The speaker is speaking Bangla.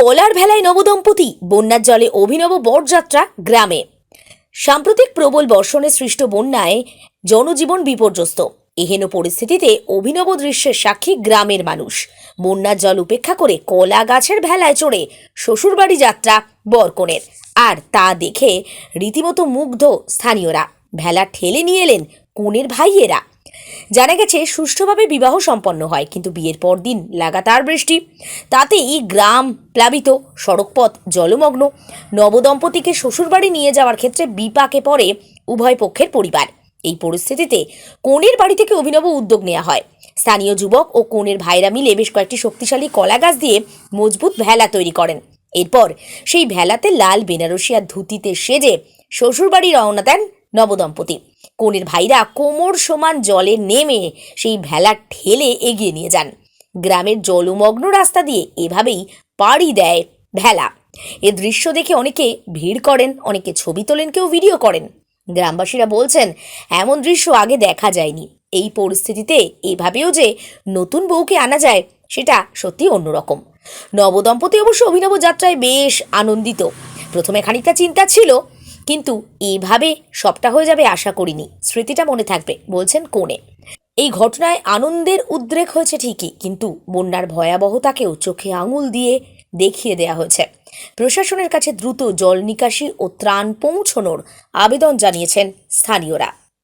কলার ভেলায় নবদম্পতি বন্যার জলে অভিনব বরযাত্রা গ্রামে। সাম্প্রতিক প্রবল বর্ষণে সৃষ্ট বন্যায় জনজীবন বিপর্যস্ত। এহেন পরিস্থিতিতে অভিনব দৃশ্যের সাক্ষী গ্রামের মানুষ। বন্যার জল উপেক্ষা করে কলা গাছের ভেলায় চড়ে শ্বশুরবাড়ি যাত্রা বরকনের। আর তা দেখে রীতিমতো মুগ্ধ স্থানীয়রা। ভেলা ঠেলে নিয়ে এলেন কনের ভাইয়েরা। জানা গেছে, সুষ্ঠুভাবে বিবাহ সম্পন্ন হয়, কিন্তু বিয়ের পর দিন লাগাতার বৃষ্টি। তাতেই গ্রাম প্লাবিত, সড়কপথ জলমগ্ন। নবদম্পতিকে শ্বশুরবাড়ি নিয়ে যাওয়ার ক্ষেত্রে বিপাকে পড়ে উভয় পক্ষের পরিবার। এই পরিস্থিতিতে কনের বাড়ি থেকে অভিনব উদ্যোগ নেওয়া হয়। স্থানীয় যুবক ও কনের ভাইরা মিলে বেশ কয়েকটি শক্তিশালী কলা গাছ দিয়ে মজবুত ভেলা তৈরি করেন। এরপর সেই ভেলাতে লাল বেনারসিয়া ধুতিতে সেজে শ্বশুরবাড়ি রওনা দেন নবদম্পতি। কনের ভাইরা কোমর সমান জলে নেমে সেই ভেলা ঠেলে এগিয়ে নিয়ে যান। গ্রামের জলমগ্ন রাস্তা দিয়ে এভাবেই পাড়ি দেয় ভেলা। এ দৃশ্য দেখে অনেকে ভিড় করেন, অনেকে ছবি তোলেন, কেউ ভিডিও করেন। গ্রামবাসীরা বলছেন, এমন দৃশ্য আগে দেখা যায়নি। এই পরিস্থিতিতে এভাবেও যে নতুন বউকে আনা যায়, সেটা সত্যি অন্যরকম। নবদম্পতি অবশ্য অভিনব যাত্রায় বেশ আনন্দিত। প্রথমে খানিকটা চিন্তা ছিল কিন্তু এভাবে সবটা হয়ে যাবে আশা করিনি। স্মৃতিটা মনে থাকবে, বলছেন কোণে। এই ঘটনায় আনন্দের উদ্রেক হয়েছে ঠিকই, কিন্তু বন্যার ভয়াবহতাকেও চোখে আঙুল দিয়ে দেখিয়ে দেয়া হয়েছে। প্রশাসনের কাছে দ্রুত জল নিকাশি ও ত্রাণ পৌঁছনোর আবেদন জানিয়েছেন স্থানীয়রা।